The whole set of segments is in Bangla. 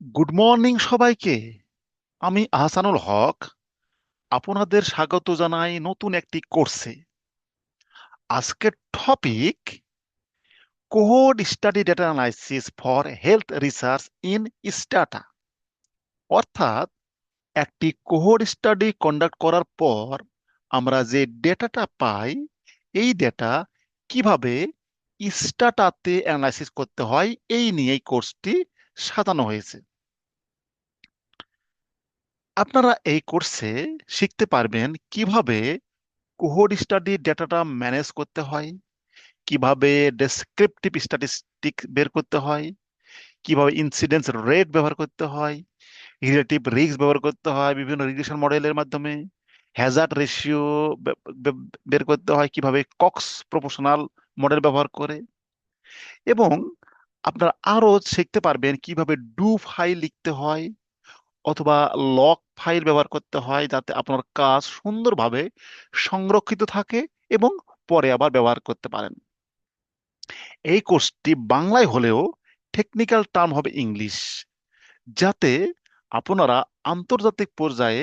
গুড মর্নিং সবাইকে। আমি আহসানুল হক, আপনাদের স্বাগত জানাই নতুন একটি কোর্সে। আজকের topic cohort study data analysis for health research in Stata অর্থাৎ, একটি কোহোড স্টাডি কন্ডাক্ট করার পর আমরা যে ডেটাটা পাই, এই ডেটা কীভাবে স্টাটাতে অ্যানালাইসিস করতে হয়, এই নিয়ে এই কোর্সটি সাজানো হয়েছে। আপনারা এই কোর্সে শিখতে পারবেন কীভাবে কোহোড স্টাডি ডেটাটা ম্যানেজ করতে হয়, কীভাবে ডেসক্রিপটিভ স্ট্যাটিস্টিক বের করতে হয়, কীভাবে ইনসিডেন্স রেট ব্যবহার করতে হয় রিলেটিভ রিস্ক ব্যবহার করতে হয়, বিভিন্ন রিগ্রেশন মডেলের মাধ্যমে হ্যাজার্ড রেশিও বের করতে হয়, কীভাবে কক্স প্রপোর্শনাল মডেল ব্যবহার করে এবং আপনারা আরও শিখতে পারবেন কীভাবে ডু ফাইল লিখতে হয় অথবা লক ফাইল ব্যবহার করতে হয় যাতে আপনার কাজ সুন্দরভাবে সংরক্ষিত থাকে এবং পরে আবার ব্যবহার করতে পারেন। এই কোর্সটি বাংলায় হলেও টেকনিক্যাল টার্ম হবে ইংলিশ, যাতে আপনারা আন্তর্জাতিক পর্যায়ে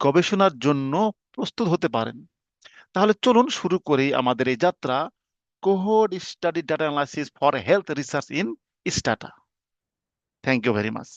গবেষণার জন্য প্রস্তুত হতে পারেন। তাহলে চলুন শুরু করি আমাদের এই যাত্রা। cohort study data analysis for health research in STATA. Thank you very much.